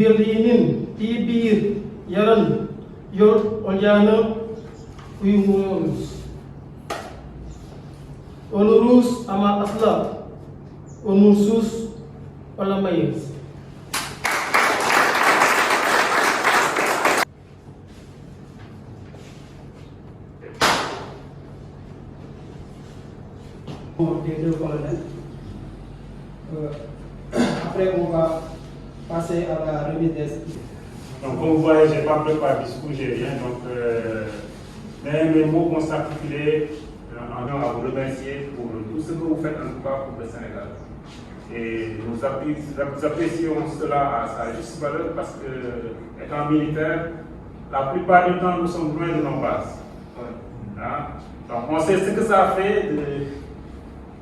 birliğinin iyi bir yarın yol olacağını umuyoruz. Onuruz ama asla onursuz olamayız. Euh, après, on va passer à la remise des... Donc, comme vous voyez, je n'ai pas préparé discours, j'ai rien. Donc, euh, mais mes mots vont s'articuler en allant à vous remercier pour tout ce que vous faites en tout cas pour le Sénégal. Et nous apprécions, nous apprécions cela à sa juste valeur parce que, étant militaire, la plupart du temps, nous sommes loin de nos bases. Hein? Donc, on sait ce que ça a fait de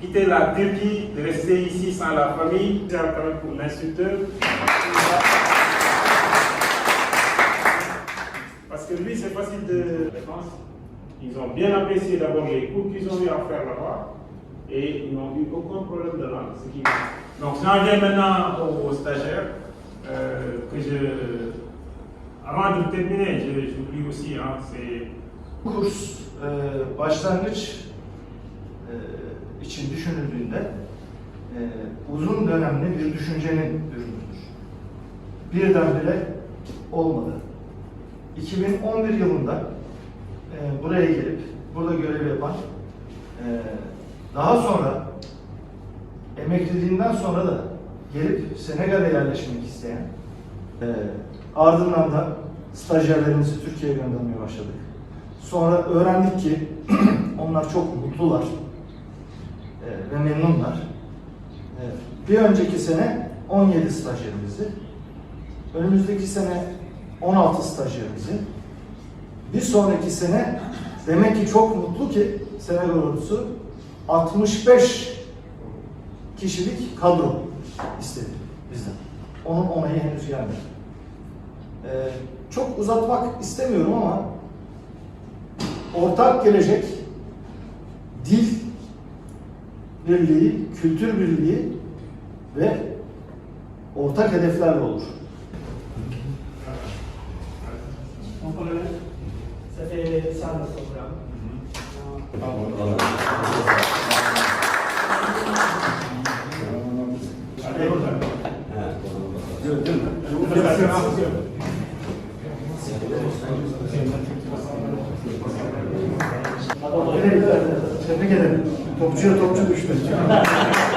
quitter la Turquie, de rester ici sans la famille. C'est quand même pour l'instructeur. Parce que lui, c'est facile de réponse. Ils ont bien apprécié d'abord les cours qu'ils ont eu à faire là-bas et ils n'ont eu aucun problème de langue. Donc j'en viens maintenant aux, stagiaires euh, que je... Avant de terminer, j'oublie aussi, hein, c'est Kurs e, başlangıç e, için düşünüldüğünde e, uzun dönemli bir düşüncenin ürünüdür. Birdenbire olmadı. 2011 yılında e, buraya gelip burada görev yapan e, daha sonra emekliliğinden sonra da gelip Senegal'e yerleşmek isteyen e, ardından da stajyerlerimizi Türkiye'ye göndermeye başladık. Sonra öğrendik ki onlar çok mutlular ve memnunlar. Bir önceki sene 17 stajyerimizi, önümüzdeki sene 16 stajyerimizi, bir sonraki sene demek ki çok mutlu ki Senegal ordusu 65 kişilik kadro istedi bizden. Onun onayı henüz gelmedi. E, çok uzatmak istemiyorum ama ortak gelecek dil birliği, kültür birliği ve ortak hedeflerle olur. Notre programme. Allez, Je vous fais la séance.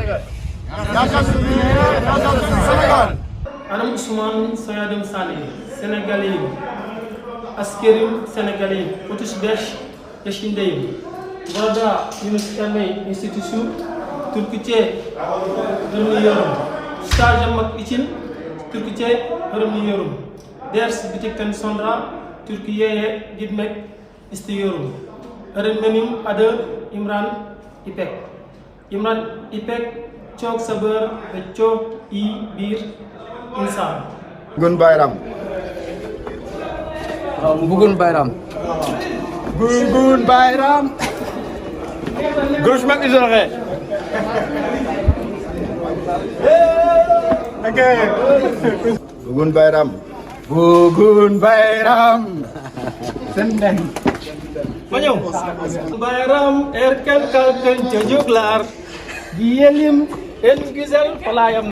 Tebrik ederim. Topçuya topçu düştü. Anam Ousmane soyadım Salih, Senegaliyim. Askerim Senegaliyim, 35 yaşındayım. Burada Yunus Emre Enstitüsü Türkçe öğreniyorum. Staj yapmak için Türkçe öğreniyorum. Ders bittikten sonra Türkiye'ye gitmek istiyorum. Öğretmenim adı İmran İpek. İmran İpek çok sabır ve çok iyi bir insan. Bugün bayram. Bugün bayram. Bugün bayram. Görüşmek üzere. Bugün bayram. Bugün bayram. Senden. Bayram erken kalkın çocuklar. Giyelim ఎన్ గిజల్ ఫలాయం